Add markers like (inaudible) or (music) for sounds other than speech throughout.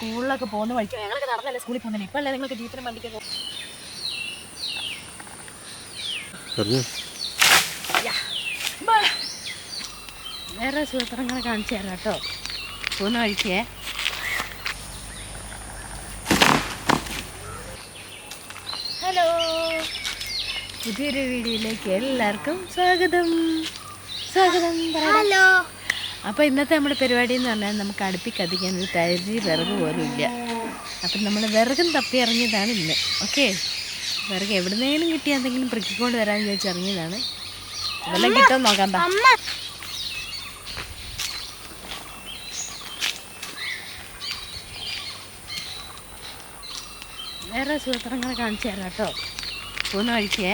സ്കൂളിലൊക്കെ പോകുന്ന വഴിക്ക് ഞങ്ങളൊക്കെ നടന്നല്ലേ സ്കൂളിൽ പോകുന്നില്ല? ഇപ്പം അല്ലേ നിങ്ങൾക്ക് ജീപ്പിനും. ബാ. വേറെ സൂത്രങ്ങളെ കാണിച്ചു തരാം കേട്ടോ. പോകുന്ന വഴിക്കേ. ഹലോ. പുതിയൊരു വീഡിയോയിലേക്ക് എല്ലാവർക്കും സ്വാഗതം. സ്വാഗതം. ഹലോ. അപ്പോൾ ഇന്നത്തെ നമ്മുടെ പരിപാടി എന്ന് പറഞ്ഞാൽ നമുക്ക് അടുപ്പി കത്തിക്കാൻ ഒരു തരി വിറക് പോലും ഇല്ല. അപ്പം നമ്മൾ വിറകും തപ്പി ഇറങ്ങിയതാണ് ഇന്ന്. ഓക്കെ വിറക് എവിടുന്നേലും കിട്ടിയ എന്തെങ്കിലും പെറുക്കിക്കൊണ്ട് വരാമെന്ന് വിചാരിച്ച് ഇറങ്ങിയതാണ്. അതെല്ലാം കിട്ടുമെന്ന് നോക്കാം. വേറെ സൂത്രങ്ങളെ കാണിച്ചു തരാം കേട്ടോ. പോകുന്ന വഴിക്കേ.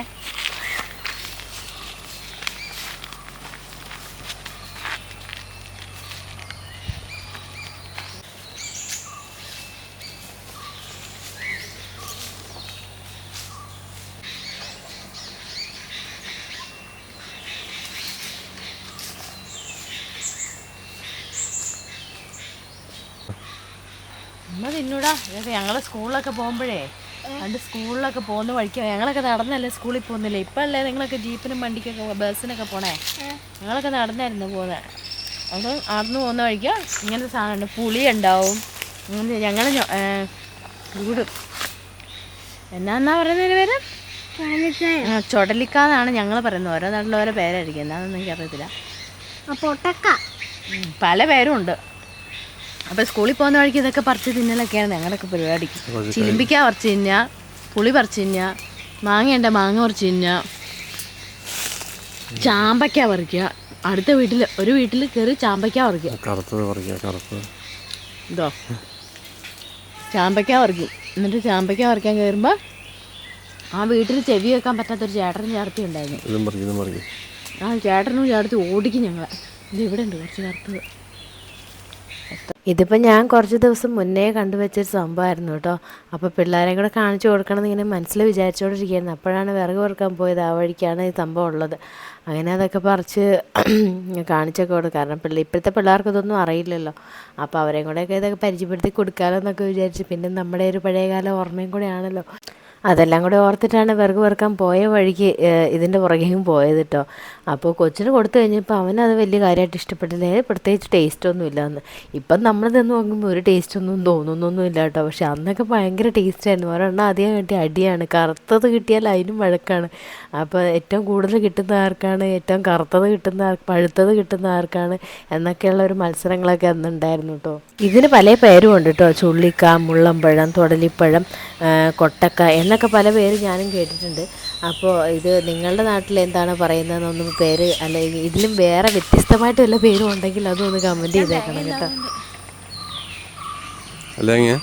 അമ്മ തിന്നൂടാ. ഇതൊക്കെ ഞങ്ങൾ സ്കൂളിലൊക്കെ പോകുമ്പോഴേ പണ്ട് സ്കൂളിലൊക്കെ പോകുന്ന വഴിക്ക് ഞങ്ങളൊക്കെ നടന്നല്ലേ സ്കൂളിൽ പോകുന്നില്ലേ? ഇപ്പം അല്ലേ നിങ്ങളൊക്കെ ജീപ്പിനും വണ്ടിക്കൊക്കെ ബസ്സിനൊക്കെ പോണേ? ഞങ്ങളൊക്കെ നടന്നായിരുന്നു പോകുന്നത് അത് നടന്നു പോകുന്ന വഴിക്ക് ഇങ്ങനത്തെ സാധനമുണ്ട്. പുളി ഉണ്ടാവും. ഞങ്ങൾ ചൂട്. എന്നാന്നാ പറയുന്നതിന് പേര്? ആ, ചൊടലിക്കാന്നാണ് ഞങ്ങൾ പറയുന്നത് ഓരോ നാട്ടിലോരോ പേരായിരിക്കും. എന്താണെന്ന് എനിക്കറിയത്തില്ല. പൊട്ടക്ക. ഉം, പല പേരും ഉണ്ട്. അപ്പോൾ സ്കൂളിൽ പോകുന്ന വഴിക്ക് ഇതൊക്കെ പറിച്ച് തിന്നലൊക്കെയാണ് ഞങ്ങളുടെയൊക്കെ പരിപാടി. ചിലിമ്പിക്ക പറിച്ച് തിന്നുക പുളി പറിച്ച് തിന്നുക മാങ്ങയുണ്ട് മാങ്ങ പറിച്ച് തിന്നുക ചാമ്പയ്ക്ക പറിക്കുക. അടുത്ത വീട്ടിൽ ഒരു വീട്ടിൽ കയറി ചാമ്പയ്ക്ക പറിക്കുക. കറുത്തത് പറിക്കുക കറുത്തത്. ഇതോ. ചാമ്പയ്ക്ക പറിക്കും. എന്നിട്ട് ചാമ്പയ്ക്ക പറിക്കാൻ കയറുമ്പോൾ ആ വീട്ടിൽ ചെവി വെക്കാൻ പറ്റാത്തൊരു ചേട്ടനും ചേർത്തി ഉണ്ടായിരുന്നു. ആ ചേട്ടനും ചേർത്തി ഓടിക്കും ഞങ്ങളെ. ഇത് ഇവിടെ ഉണ്ട് കുറച്ച് കറുത്തത്? ഇതിപ്പോൾ ഞാൻ കുറച്ച് ദിവസം മുന്നേ കണ്ടുവച്ചൊരു സംഭവമായിരുന്നു കേട്ടോ. അപ്പോൾ പിള്ളേരെ കൂടെ കാണിച്ചു കൊടുക്കണം എന്ന് ഇങ്ങനെ മനസ്സിൽ വിചാരിച്ചുകൊണ്ടിരിക്കുകയായിരുന്നു അപ്പോഴാണ് വിറക് കൊടുക്കാൻ പോയത് ആ വഴിക്കാണ് ഈ സംഭവം ഉള്ളത്. അങ്ങനെ അതൊക്കെ പറിച്ച് (clears throat) കാണിച്ചൊക്കെ കൊടുക്കും. കാരണം പിള്ളേ ഇപ്പോഴത്തെ പിള്ളേർക്ക് ഇതൊന്നും അറിയില്ലല്ലോ. അപ്പോൾ അവരെയും കൂടെയൊക്കെ ഇതൊക്കെ പരിചയപ്പെടുത്തി കൊടുക്കാമല്ലോ എന്നൊക്കെ വിചാരിച്ച്. പിന്നെ നമ്മുടെ ഒരു പഴയകാല ഓർമ്മയും കൂടെയാണല്ലോ. അതെല്ലാം കൂടെ ഓർത്തിട്ടാണ് വിറക് വെറുക്കാൻ പോയ വഴിക്ക് ഇതിന്റെ പുറകെയും പോയത് കേട്ടോ. അപ്പോൾ കൊച്ചിന് കൊടുത്തു കഴിഞ്ഞപ്പോൾ അവനത് വലിയ കാര്യമായിട്ട് ഇഷ്ടപ്പെട്ടില്ല. പ്രത്യേകിച്ച് ടേസ്റ്റൊന്നും ഇല്ല എന്ന് ഇപ്പം നമ്മൾ നിന്ന് നോക്കുമ്പോൾ ഒരു ടേസ്റ്റ് ഒന്നും തോന്നുന്നൊന്നും ഇല്ല കേട്ടോ പക്ഷെ അന്നൊക്കെ ഭയങ്കര ടേസ്റ്റ് ആയിരുന്നു ഒരെണ്ണം അധികം കിട്ടിയ അടിയാണ്. കറുത്തത് കിട്ടിയാൽ അതിനും വഴക്കാണ്. അപ്പോൾ ഏറ്റവും കൂടുതൽ കിട്ടുന്ന ആർക്കാണ്? ഏറ്റവും കറുത്തത് കിട്ടുന്ന ആർക്ക് പഴുത്തത് കിട്ടുന്ന ആർക്കാണ്? എന്നൊക്കെയുള്ള ഒരു മത്സരങ്ങളൊക്കെ അന്നുണ്ടായിരുന്നു കേട്ടോ. ഇതിന് പല പേരും ഉണ്ട് കേട്ടോ. ചുള്ളിക്ക മുള്ളമ്പഴം തുടലിപ്പഴം കൊട്ടക്ക എന്നൊക്കെ പല പേര് ഞാനും കേട്ടിട്ടുണ്ട്. അപ്പോൾ ഇത് നിങ്ങളുടെ നാട്ടിൽ എന്താണ് പറയുന്നതെന്നൊന്നും പേര് അല്ലെങ്കിൽ ഇതിലും വേറെ വ്യത്യസ്തമായിട്ട് വല്ല പേരും ഉണ്ടെങ്കിൽ അതൊന്ന് കമന്റ് ചെയ്തേക്കണം കേട്ടോ. അല്ല എങ്ങനെയാ?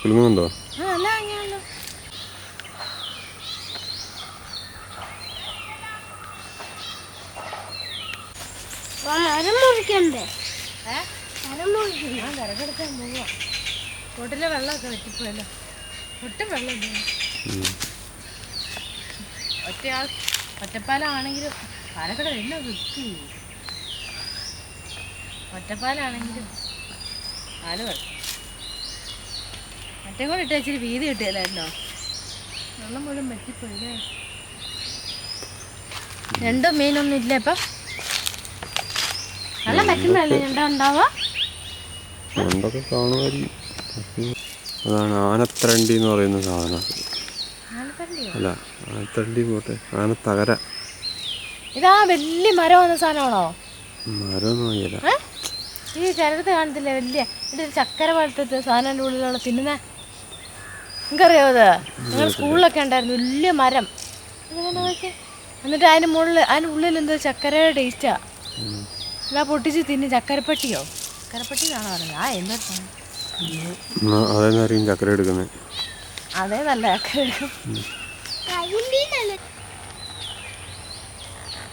കുലുങ്ങുന്നുണ്ടോ? തോട്ടിലെ വെള്ളമൊക്കെ വെച്ചിപ്പോയല്ലോ ഒട്ടും വെള്ളമില്ല ഉം. ഒറ്റ ഒറ്റപ്പാലമാണെങ്കിലും പാലക്കട എണ്ണ വൃത്തി? ഒറ്റപ്പാലാണെങ്കിലും പാൽ വെള്ളം മറ്റേ കൂടെ ഇട്ട് ഇച്ചിരി വീതി കിട്ടിയല്ലോ വെള്ളം മുഴുവൻ പറ്റിപ്പോയില്ലേ രണ്ടും മീനൊന്നും ഇല്ല ഇപ്പം? വെള്ളം പറ്റുന്നല്ലേ ഞണ്ടാ ഉണ്ടാവുക? പണ്ടൊക്കെ കാണുമായിരിക്കും. അതാണ് ആനത്തരണ്ടി എന്ന് പറയുന്ന സാധനം? അല്ല ആനത്തരണ്ടി പോട്ടെ. ആനത്തകര. ഇതാ വലിയ മരം വന്ന സാധനമാണോ? മരം? ഈ ചരത്ത് കാണത്തില്ലേ വലിയ? ഒരു ചക്കര പോലത്തെ സാധനം ഉള്ളിലുള്ള തിന്നുന്ന നിങ്ങൾക്കറിയാവോ അത്? നിങ്ങൾ സ്കൂളിലൊക്കെ ഉണ്ടായിരുന്നു വലിയ മരം. ഇതെന്നാ നോക്കി എന്നിട്ട് അതിന് മുകളിൽ അതിന് ഉള്ളിൽ എന്തോ ചക്കരയുടെ ടേസ്റ്റാ എല്ലാം പൊട്ടിച്ച് തിന്ന് ചക്കരപ്പട്ടിയോ? ചക്കരപ്പട്ടി എന്നാണോ പറഞ്ഞു ആ എന്താ ചക്കര എടുക്കുന്നത് അതേ നല്ല ചക്കര കരിമ്പീനല്ലേ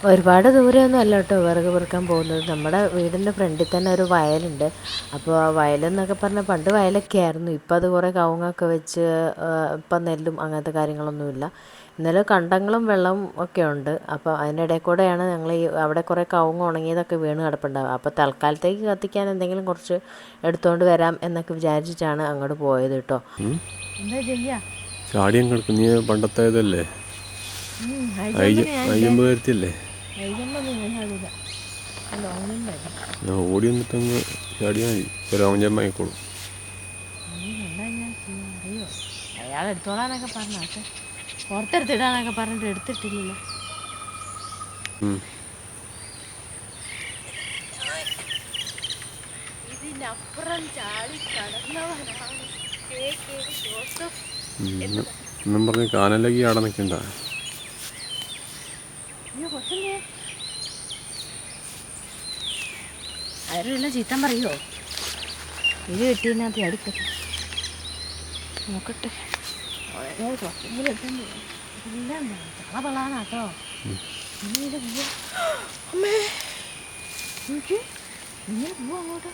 ഒരുപാട് ദൂരമൊന്നും അല്ല കേട്ടോ വിറക് പെറുക്കാൻ പോകുന്നത്. നമ്മുടെ വീടിന്റെ ഫ്രണ്ടിൽ തന്നെ ഒരു വയലുണ്ട്. അപ്പോൾ ആ വയലെന്നൊക്കെ പറഞ്ഞാൽ പണ്ട് വയലൊക്കെ ആയിരുന്നു. ഇപ്പോൾ അത് കുറേ കവുങ്ങൊക്കെ വെച്ച് ഇപ്പം നെല്ലും അങ്ങനത്തെ കാര്യങ്ങളൊന്നുമില്ല ഇന്നലെ കണ്ടങ്ങളും വെള്ളവും ഒക്കെ ഉണ്ട്. അപ്പോൾ അതിനിടയിൽ കൂടെയാണ് ഞങ്ങൾ ഈ അവിടെ കുറേ കവുങ്ങ് ഉണങ്ങിയതൊക്കെ വീണ് കിടപ്പുണ്ടാവുക. അപ്പോൾ തൽക്കാലത്തേക്ക് കത്തിക്കാൻ എന്തെങ്കിലും കുറച്ച് എടുത്തുകൊണ്ട് വരാം എന്നൊക്കെ വിചാരിച്ചിട്ടാണ് അങ്ങോട്ട് പോയത് കേട്ടോ. ചാടിയും കിടക്കുന്ന നീ പണ്ടത്തെ ഇതല്ലേ അയ്യമ്പ് വരുത്തിയല്ലേ? ഞാൻ ഓടി വന്നിട്ട് അങ്ങ് ചാടിയാൽ മതി ലോങ് ജമ്പ് ആയിക്കോളും അറിയോ? അയാൾ എടുത്തോളാനൊക്കെ പറഞ്ഞ. പക്ഷെ പുറത്തെടുത്തിടാനൊക്കെ പറഞ്ഞിട്ട് എടുത്തിട്ടില്ലല്ലോ. ഉം. ഇതിനപ്പുറം ചാടി കടന്നവനാണ്. കെ കെ ജോസഫ് ഉം. എന്നും പറഞ്ഞ് കാനലേക്ക് ആടെ നിൽക്കണ്ട. അയ്യോ കൊച്ചല്ലേ ആരുമില്ല ചീത്തം പറയോ ഇത് കിട്ടിയതിനകത്ത് അടുക്കട്ടെ നോക്കട്ടെ. ഓരോ എല്ലാം അമ്മേ നോക്കി ഇങ്ങനെ പോവാ അങ്ങോട്ട്.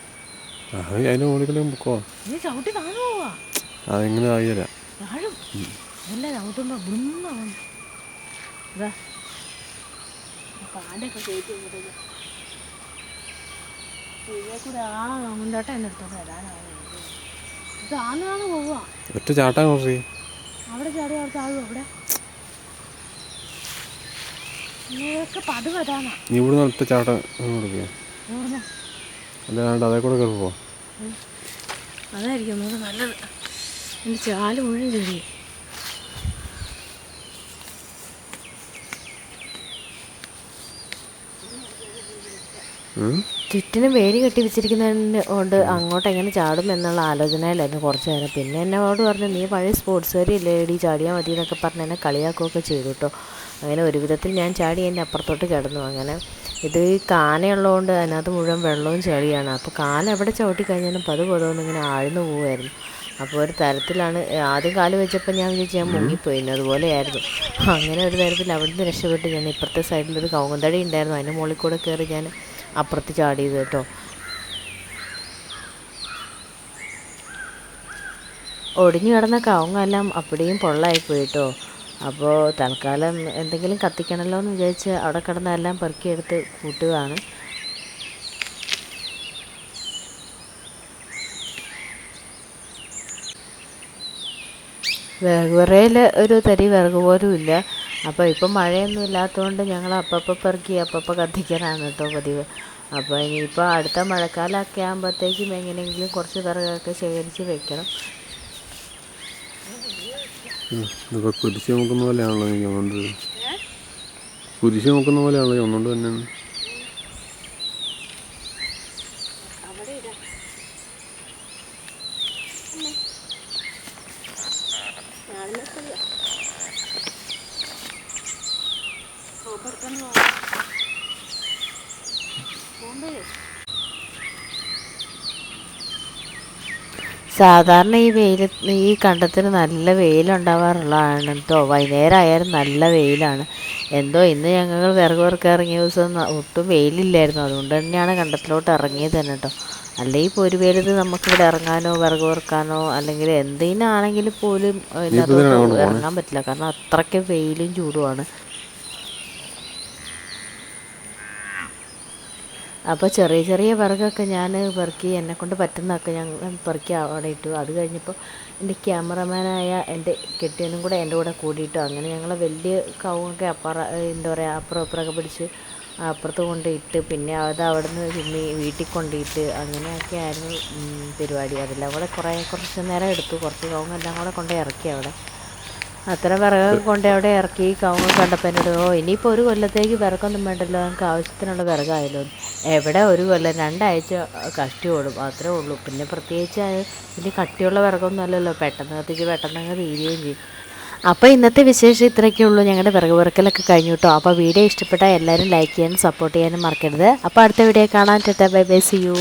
അത് അതിന്റെ മുകളിലും പൊക്കോ. നീ ചവിട്ടി താഴെ പോവാ. അതെങ്ങനെ താഴും ചവിട്ടുമ്പോ ബ്രഹ്മ ഇതാ. പാടൊക്കെ കയറ്റി കൂടെ എന്നെ എടുത്തോണ്ട് വരാനാണ് ഒറ്റ കുറച്ച് അവിടെ ചാടി അവിടെ താഴും അവിടെ. നിങ്ങളൊക്കെ പതിവ് അതാണോ. നീ ഇവിടുന്ന് ഒറ്റ ചാട്ടം കൊടുക്കുക പറഞ്ഞ അല്ലാണ്ട് അതേ കൂടെ കയറി അതായിരിക്കും നല്ലത്. എന്റെ ചാൽ മുഴുവൻ ചെടി ചുറ്റിനും വേലി കെട്ടി വെച്ചിരിക്കുന്നതുകൊണ്ട് അങ്ങോട്ട് എങ്ങനെ ചാടും എന്നുള്ള ആലോചനയിലായിരുന്നു കുറച്ച് നേരം. പിന്നെ എന്നോട് പറഞ്ഞു നീ പഴയ സ്പോർട്സുകാരി അല്ലേ എടി? ചാടിയാൽ മതി എന്നൊക്കെ പറഞ്ഞ് എന്നെ കളിയാക്കുകയൊക്കെ ചെയ്തു കേട്ടോ. അങ്ങനെ ഒരു വിധത്തിൽ ഞാൻ ചാടി എന്റെ അപ്പുറത്തോട്ട് കിടന്നു. അങ്ങനെ ഇത് ഈ കാനയുള്ളതുകൊണ്ട് അതിനകത്ത് മുഴുവൻ വെള്ളവും ചെളിയാണ്. അപ്പോൾ കാല എവിടെ ചവിട്ടി കഴിഞ്ഞാലും പത് പതുവെന്ന് ഇങ്ങനെ ആഴ്ന്നു പോവുമായിരുന്നു. അപ്പോൾ ഒരു തരത്തിലാണ് ആദ്യം കാൽ വെച്ചപ്പോൾ ഞാൻ വിചാരിച്ചു ഞാൻ മുങ്ങിപ്പോയിന് അതുപോലെയായിരുന്നു. അങ്ങനെ ഒരു തരത്തിൽ അവിടുന്ന് രക്ഷപ്പെട്ട് ഞാൻ ഇപ്പുറത്തെ ഒരു കൗങ്ങന്തടി ഉണ്ടായിരുന്നു. അതിന്റെ മുകളിൽ കൂടെ കയറി ഞാൻ അപ്പുറത്ത് ചാടിയത് കേട്ടോ. ഒടിഞ്ഞു കിടന്ന കവുങ്ങെല്ലാം അപ്പടിയും പൊള്ളായിപ്പോയി കേട്ടോ അപ്പോൾ തൽക്കാലം എന്തെങ്കിലും കത്തിക്കണമല്ലോ എന്ന് വിചാരിച്ച് അവിടെ കിടന്നെല്ലാം പെറുക്കിയെടുത്ത് കൂട്ടുകയാണ്. വിറകുറയിൽ ഒരു തരി വിറക് പോലും ഇല്ല. അപ്പോൾ ഇപ്പം മഴയൊന്നും ഇല്ലാത്തതുകൊണ്ട് ഞങ്ങൾ അപ്പപ്പോൾ പെറുക്കി അപ്പപ്പോൾ കത്തിക്കാനാണ് കേട്ടോ പതിവ്. അപ്പോൾ ഇനിയിപ്പോൾ അടുത്ത മഴക്കാലമൊക്കെ ആകുമ്പോഴത്തേക്കും എങ്ങനെയെങ്കിലും കുറച്ച് വിറകൊക്കെ ശേഖരിച്ച് വെക്കണം. കുരിശ് നോക്കുന്ന പോലെയാണല്ലോ കുരിശ് നോക്കുന്ന പോലെയാണല്ലോ ഒന്നുകൊണ്ട് തന്നെ. സാധാരണ ഈ വെയിൽ ഈ കണ്ടത്തിന് നല്ല വെയിലുണ്ടാവാറുള്ളതാണ് കേട്ടോ വൈകുന്നേരം ആയാലും നല്ല വെയിലാണ്. എന്തോ ഇന്ന് ഞങ്ങൾ വിറക് പെറുക്കാൻ ഇറങ്ങിയ ദിവസം ഒട്ടും വെയിലില്ലായിരുന്നു. അതുകൊണ്ട് തന്നെയാണ് കണ്ടത്തിലോട്ട് ഇറങ്ങിയത് തന്നെ കേട്ടോ അല്ലെങ്കിൽ ഇപ്പോൾ ഒരു വെയിലത്ത് നമുക്കിവിടെ ഇറങ്ങാനോ വിറക് വിറക്കാനോ അല്ലെങ്കിൽ എന്തിനാണെങ്കിലും പോലും ഇറങ്ങാൻ പറ്റില്ല. കാരണം അത്രയ്ക്ക് വെയിലും ചൂടുമാണ്. അപ്പോൾ ചെറിയ ചെറിയ വിറകൊക്കെ ഞാൻ പെറുക്കി എന്നെക്കൊണ്ട് പറ്റുന്നതൊക്കെ ഞാൻ പെറുക്കി അവിടെ ഇട്ടു. അത് കഴിഞ്ഞപ്പോൾ എന്റെ ക്യാമറമാനായ എന്റെ കെട്ടിയനും കൂടെ എന്റെ കൂടെ കൂടിയിട്ടു. അങ്ങനെ ഞങ്ങൾ വലിയ കവുങ്ങൊക്കെ അപ്പുറ എന്താ പറയുക അപ്പുറം അപ്പുറമൊക്കെ പിടിച്ച് അപ്പുറത്ത് കൊണ്ട് ഇട്ട് പിന്നെ അത് അവിടെ നിന്ന് പിന്നെ വീട്ടിൽ കൊണ്ടിട്ട് അങ്ങനെയൊക്കെ ആയിരുന്നു പരിപാടി. അതെല്ലാം കൂടെ കുറേ കുറച്ച് നേരം എടുത്തു. കുറച്ച് കവുങ്ങെല്ലാം കൂടെ കൊണ്ട് ഇറക്കി അവിടെ. അത്ര വിറകൊക്കെ കൊണ്ട് അവിടെ ഇറക്കി കവുങ്ങ് കണ്ടപ്പോൾ എന്നോട് ഇനിയിപ്പോൾ ഒരു കൊല്ലത്തേക്ക് വിറക്കൊന്നും വേണ്ടല്ലോ നമുക്ക് ആവശ്യത്തിനുള്ള വിറകായല്ലോ. എവിടെ ഒരു കൊല്ലം രണ്ടാഴ്ച കഷ്ടി ഓടും അത്രേ ഉള്ളൂ. പിന്നെ പ്രത്യേകിച്ച് വലിയ കട്ടിയുള്ള വിറകൊന്നും അല്ലല്ലോ പെട്ടെന്ന് കത്തിച്ച് പെട്ടെന്ന് അങ്ങ് തീരുകയും ചെയ്യും. അപ്പോൾ ഇന്നത്തെ വിശേഷം ഇത്രയൊക്കെ ഉള്ളൂ. ഞങ്ങളുടെ വിറക് വിറക്കലൊക്കെ കഴിഞ്ഞു കേട്ടോ. അപ്പോൾ വീഡിയോ ഇഷ്ടപ്പെട്ടാൽ എല്ലാവരും ലൈക്ക് ചെയ്യാനും സപ്പോർട്ട് ചെയ്യാനും മറക്കരുത്. അപ്പോൾ അടുത്ത വീഡിയോ കാണാൻ ചേട്ടാ ബൈ ബൈ സി യു